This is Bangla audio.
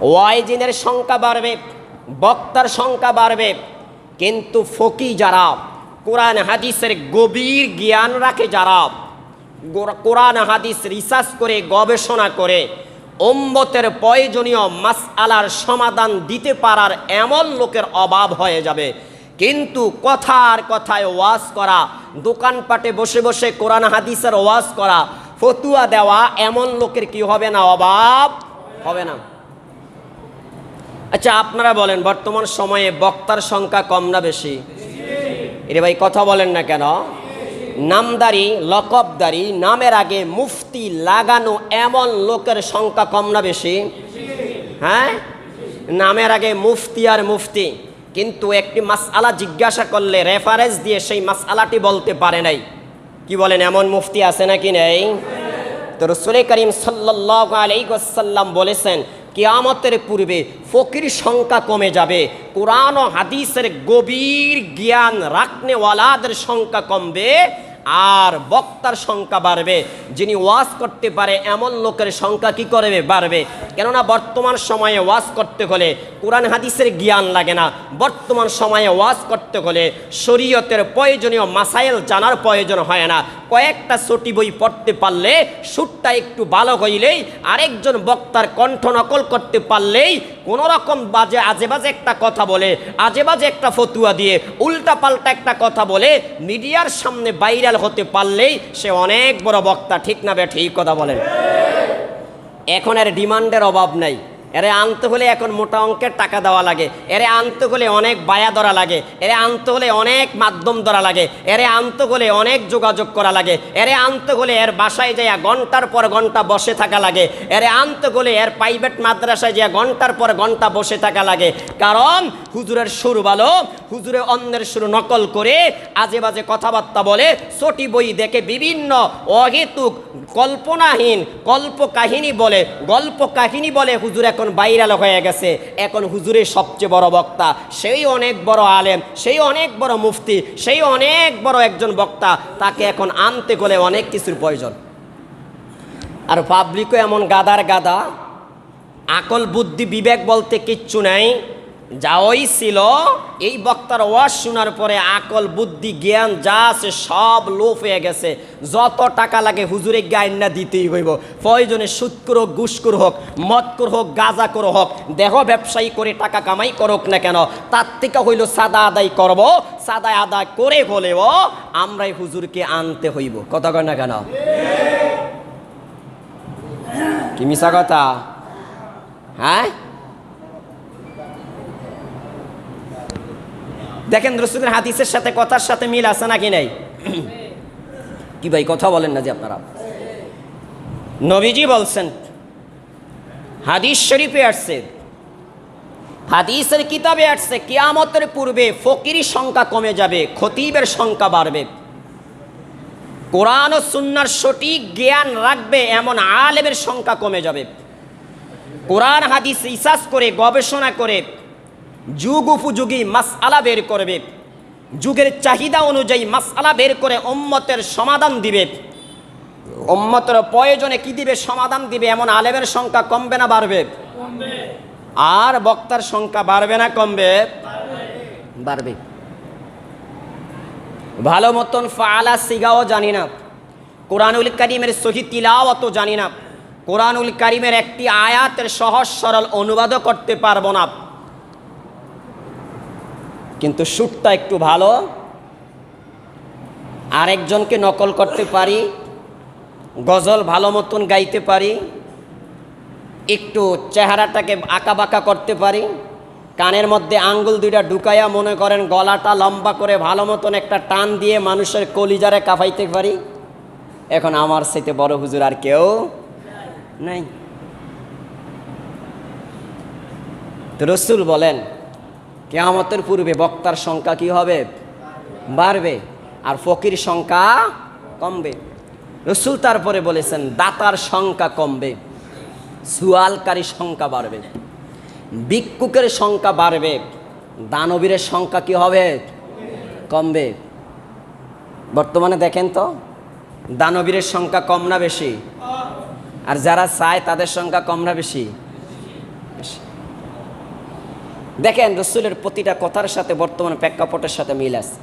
ওয়াইজিনের সংখ্যা বাড়বে, বক্তার সংখ্যা বাড়বে। কিন্তু ফকি যারা, কোরআন, হাদিসের গভীর জ্ঞান রাখে যারা কোরআন, হাদিস রিসার্চ করে, গবেষণা করে ওম্মতের প্রয়োজনীয় মাসআলার সমাধান দিতে পারার এমন লোকের অভাব হয়ে যাবে। কিন্তু কথার কথায় ওয়াজ করা, দোকানপাটে বসে বসে কোরআন, হাদিসের ওয়াজ করা, ফতুয়া দেওয়া এমন লোকের কি হবে না? অভাব হবে না। আচ্ছা আপনারা বলেন, বর্তমান সময়ে বক্তার সংখ্যা কম না বেশি? এরে ভাই, কথা বলেন না কেন? নামদারি, লকবদারি, নামের আগে মুফতি লাগানো এমন লোকের সংখ্যা কম না বেশি? হ্যাঁ? নামের আগে মুফতি আর মুফতি। কিন্তু একটি মাসআলা জিজ্ঞাসা করলে রেফারেন্স দিয়ে সেই মাসআলাটি বলতে পারে নাই। কি বলেন, এমন মুফতি আছে নাকি নেই? তো রসুল করিম সাল্লাহ আলাইসাল্লাম বলেছেন কিয়ামতের পূর্বে ফকির সংখ্যা কমে যাবে। কোরআন ও হাদিসের গভীর জ্ঞান রাখনেওয়ালাদের সংখ্যা কমবে। আর বক্তার সংখ্যা বাড়বে। যিনি ওয়াজ করতে পারে, এমন লোকের সংখ্যা কি করবে বাড়বে? কেননা বর্তমান সময়ে ওয়াজ করতে হলে কোরআন হাদিসের জ্ঞান লাগে না। বর্তমান সময়ে ওয়াজ করতে হলে শরীয়তের প্রয়োজনীয় মাসাইল জানার প্রয়োজন হয় না। কয়েকটা ছুটি বই পড়তে পারলে, সুরটা একটু ভালো হইলেই আরেকজন বক্তার কণ্ঠ নকল করতে পারলেই কোনো রকম বাজে, আজে বাজে একটা কথা বলে, আজে বাজে একটা ফতুয়া দিয়ে, উল্টা পাল্টা একটা কথা বলে মিডিয়ার সামনে ভাইরাল হতে পারলেই সে অনেক বড় বক্তা, ঠিক না বে, ঠিক কথা বলেন। এখন এর ডিমান্ডের অভাব নাই। এরে আনতে হলে এখন মোটা অঙ্কের টাকা দেওয়া লাগে। এরে আনতে হলে অনেক বায়া ধরা লাগে। এরে আনতে হলে অনেক মাধ্যম ধরা লাগে। এরে আনতে হলে অনেক যোগাযোগ করা লাগে। এরে আনতে হলে এর বাসায় যাইয়া ঘণ্টার পর ঘণ্টা বসে থাকা লাগে। এরে আনতে হলে এর প্রাইভেট মাদ্রাসায় যাইয়া ঘণ্টার পর ঘণ্টা বসে থাকা লাগে। কারণ হুজুরের সুর ভালো, হুজুরে অন্যের সুর নকল করে আজে বাজে কথাবার্তা বলে চটি বই দেখে বিভিন্ন অহেতুক কল্পনাহীন কল্প কাহিনী বলে গল্প কাহিনী বলে হুজুর এখন বাইরাল হয়ে গেছে। এখন হুজুরের সবচেয়ে বড় বক্তা, সেই অনেক বড় আলেম, সেই অনেক বড় মুফতি, সেই অনেক বড় একজন বক্তা, তাকে এখন আনতে গেলে অনেক কিছুর প্রয়োজন। আর পাবলিকও এমন গাদার গাদা, আকল বুদ্ধি বিবেক বলতে কিচ্ছু নাই। যাওই ছিল এই বক্তার ওয়াজ শোনার পরে আকল, বুদ্ধি, জ্ঞান যা আছে সব লোপ হয়ে গেছে। যত টাকা লাগে হুজুরে জ্ঞান না দিতেই হইব। প্রয়োজনে সুৎকুর হোক ঘুষকুর হোক মদকুর হোক, গাজা করে হোক, দেহ ব্যবসায়ী করে টাকা কামাই করুক না কেন, তার থেকে হইল সাদা আদায় করব, সাদা আদায় করে হলেও আমরাই হুজুরকে আনতে হইব। কথা কয় না কেন? কি মিশা কথা? হ্যাঁ? দেখেন রসুলের হাদিসের সাথে কথার সাথে মিল আছে নাকি নাই? কি ভাই, কথা বলেন না যে আপনারা। নবীজি বলছেন, হাদিস শরীফে আসছে, হাদিসের কিতাবে আসছে, কিয়ামতের পূর্বে ফকির সংখ্যা কমে যাবে, খতিবের সংখ্যা বাড়বে। কোরআন ও সুন্নার সঠিক জ্ঞান রাখবে, এমন আলেমের সংখ্যা কমে যাবে। কোরআন হাদিস রিসার্চ করে, গবেষণা করে যুগ উপযোগী মাসআলা বের করবে। যুগের চাহিদা অনুযায়ী মাসআলা বের করে উম্মতের সমাধান দিবে। উম্মতের প্রয়োজনে কি দিবে, সমাধান দিবে, এমন আলেমের সংখ্যা কমবে না বাড়বে? আর বক্তার সংখ্যা বাড়বে না, কমবে? বাড়বে। ভালো মতন ফালা সিগাও জানি না। কোরআনুল করিমের সহি তিলাওয়াতও জানি না। কোরআনুল করিমের একটি আয়াতের সহজ সরল অনুবাদও করতে পারব না। কিন্তু সুরটা একটু ভালো। আরেকজনকে নকল করতে পারি। গজল ভালো মতন গাইতে পারি। একটু চেহারাটাকে বাঁকা করতে পারি। কানের মধ্যে আঙ্গুল দুইটা ঢুকাইয়া মনে করেন গলাটা লম্বা করে ভালো মতন একটা টান দিয়ে মানুষের কলিজারে কাঁপাইতে পারি। এখন আমার সাথে বড় হুজুর আর কেউ নাই। রসুল বলেন কেয়ামতের পূর্বে বক্তার সংখ্যা কি হবে? বাড়বে। আর ফকির সংখ্যা কমবে। রসুল তারপরে বলেছেন, দাতার সংখ্যা কমবে সুয়ালকারী সংখ্যা বাড়বে, ভিক্ষুকের সংখ্যা বাড়বে, দানবীরের সংখ্যা কি হবে? কমবে। বর্তমানে দেখেন তো, দানবীরের সংখ্যা কম না বেশি? আর যারা চায় তাদের সংখ্যা কম না বেশি। দেখেন রসুলের প্রতিটা কথার সাথে বর্তমানে প্রেক্ষাপটের সাথে মিল আছে।